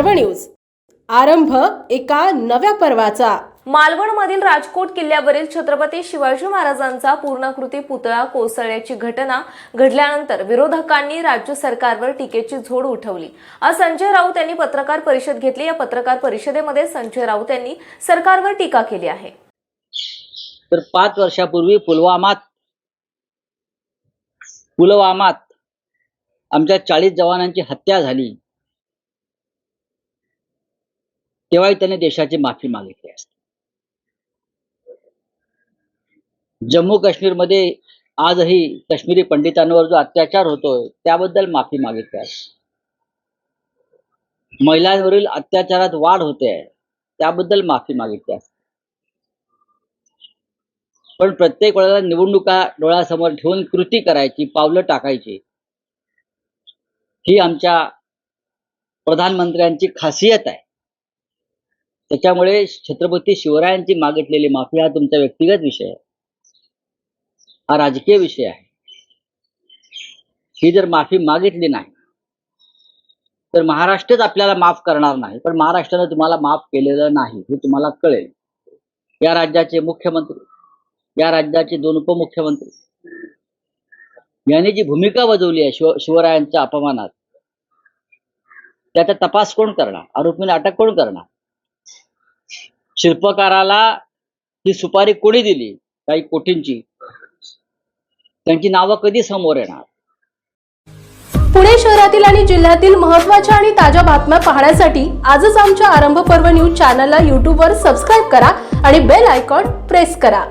News. आरंभ एका नव्या पर्वाचा. मालवणमधील राजकोट किल्ल्यावरील छत्रपती शिवाजी महाराजांचा पूर्णाकृती पुतळा कोसळल्याची घटना घडल्यानंतर विरोधकांनी राज्य सरकारवर टीकेची झोड उठवली. आज संजय राऊत यांनी पत्रकार परिषद घेतली. या पत्रकार परिषदेमध्ये संजय राऊत यांनी सरकारवर टीका केली आहे. तर पाच वर्षापूर्वी पुलवामात पुलवामात आमच्या चाळीस जवानांची हत्या झाली. तेव्हाही त्याने देशाची माफी मागितली असते. जम्मू काश्मीरमध्ये आजही काश्मीरी पंडितांवर जो अत्याचार होतोय त्याबद्दल माफी मागितली असते. महिलांवरील अत्याचारात वाढ होते त्याबद्दल माफी मागितली असते. पण प्रत्येक वेळेला निवडणुका डोळ्यासमोर ठेवून कृती करायची पावलं टाकायची ही आमच्या प्रधानमंत्र्यांची खासियत आहे. त्याच्यामुळे छत्रपती शिवरायांची मागितलेली माफी हा तुमचा व्यक्तिगत विषय आहे. हा राजकीय विषय आहे. ही जर माफी मागितली नाही तर महाराष्ट्रच आपल्याला माफ करणार नाही. पण महाराष्ट्रानं तुम्हाला माफ केलेलं नाही हे तुम्हाला कळेल. या राज्याचे मुख्यमंत्री या राज्याचे दोन उपमुख्यमंत्री यांनी जी भूमिका बजावली आहे शिव शिवरायांच्या अपमानात त्याचा तपास कोण करणार? आरोपीने अटक कोण करणार? शिल्पकाराला ही सुपारी कोणी दिली? काही कोटींची त्यांची नावं कधी समोर येणार? पुणे शहरातील आणि जिल्ह्यातील महत्त्वाच्या आणि ताज्या बातम्या पाहण्यासाठी आजच आमच्या आरंभ पर्व न्यूज चॅनलला यूट्यूबवर सबस्क्राईब करा आणि बेल आयकॉन प्रेस करा.